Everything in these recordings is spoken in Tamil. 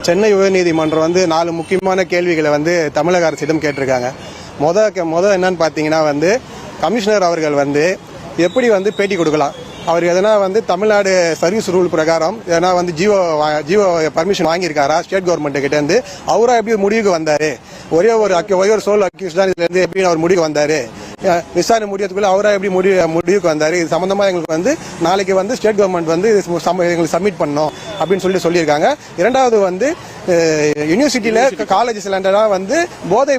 சென்னை உயர்நீதிமன்றம் வந்து நாலு முக்கியமான கேள்விகளை வந்து தமிழக அரசிடம் கேட்டிருக்காங்க. முத முத என்னன்னு பார்த்தீங்கன்னா வந்து கமிஷனர் அவர்கள் வந்து எப்படி வந்து பேட்டி கொடுக்கலாம்? அவர் எதனா வந்து தமிழ்நாடு சர்வீஸ் ரூல் பிரகாரம் எதனா வந்து ஜியோ வா- ஜியோ பர்மிஷன் வாங்கியிருக்காரா? ஸ்டேட் கவர்மெண்ட் கிட்ட இருந்து. அவரா எப்படி முடிவுக்கு வந்தாரு? ஒரே ஒரு அக்யூ- ஒரே ஒரு சோல் அக்யூஸ் தான் இதுல இருந்து எப்படி அவர் முடிவுக்கு வந்தாரு? விசாரணை முடியறதுக்குள்ள அவரா எப்படி முடிவு முடிவுக்கு வந்தாரு? இது சம்பந்தமா எங்களுக்கு வந்து நாளைக்கு வந்து ஸ்டேட் கவர்மெண்ட் வந்து எங்களுக்கு சப்மிட் பண்ணோம் அப்படின்னு சொல்லி சொல்லியிருக்காங்க. இரண்டாவது வந்து யூனிவர்சிட்டியில காலேஜ் சிலிண்டரா வந்து போதை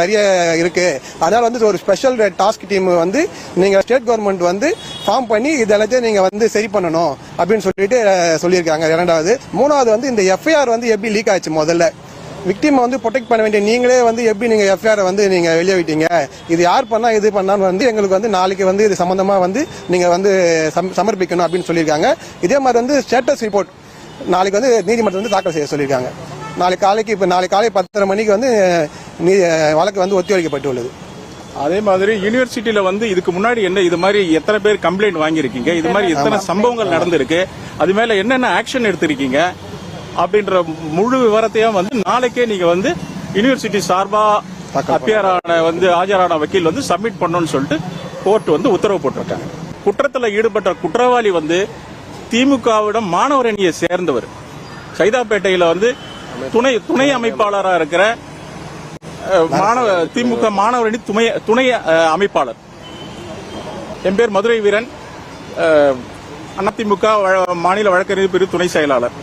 நிறைய இருக்கு. அதனால வந்து ஒரு ஸ்பெஷல் டாஸ்க் டீம் வந்து நீங்க ஸ்டேட் கவர்மெண்ட் வந்து ஃபார்ம் பண்ணி இது எல்லாத்தையும் நீங்க வந்து சரி பண்ணணும் அப்படின்னு சொல்லிட்டு சொல்லியிருக்காங்க. இரண்டாவது. மூணாவது வந்து இந்த எஃப்ஐஆர் வந்து எப்படி லீக் ஆச்சு முதல்ல? விக்டிம் வந்து ப்ரொடெக்ட் பண்ண வேண்டிய நீங்களே வந்து எப்படி நீங்க எஃப்ஐஆர் வந்து நீங்க வெளியே விட்டீங்க? இது யார் பண்ணா இது பண்ணான்னு வந்து எங்களுக்கு வந்து நாளைக்கு வந்து இது சம்பந்தமா வந்து நீங்க வந்து சம்- சமர்ப்பிக்கணும் அப்படின்னு சொல்லியிருக்காங்க. இதே மாதிரி வந்து ஸ்டேட்டஸ் ரிப்போர்ட் நாளைக்கு வந்து நீதிமன்றம் வந்து தாக்கல் செய்ய சொல்லியிருக்காங்க. நாளைக்கு காலைக்கு இப்போ நாளைக்கு காலை பத்தரை மணிக்கு வந்து நீ வழக்கு வந்து ஒத்திவைக்கப்பட்டுள்ளது. அதே மாதிரி யூனிவர்சிட்டியில வந்து இதுக்கு முன்னாடி என்ன இது மாதிரி எத்தனை பேர் கம்ப்ளைண்ட் வாங்கியிருக்கீங்க? இது மாதிரி எத்தனை சம்பவங்கள் நடந்திருக்கு? அது மேல என்னென்ன ஆக்ஷன் எடுத்திருக்கீங்க? அப்படின்ற முழு விவரத்தையும் வந்து நாளைக்கே நீங்க வந்து யூனிவர்சிட்டி சார்பா அப்பியர் ஆன வந்து ஆஜரான வக்கீல் வந்து சப்மிட் பண்ணணும்னு சொல்லிட்டு கோர்ட் வந்து உத்தரவு போட்டிருக்காங்க. குற்றத்துல ஈடுபட்ட குற்றவாளி வந்து திமுகவிடம் மாணவர் அணியை சேர்ந்தவர். சைதாப்பேட்டையில வந்து துணை துணை அமைப்பாளராக இருக்கிற மாணவ திமுக மாணவர் அணி துணை துணை அமைப்பாளர். என் பேர் மதுரை வீரன். அதிமுக மாநில வழக்கறிஞர் பிரிவு துணை செயலாளர்.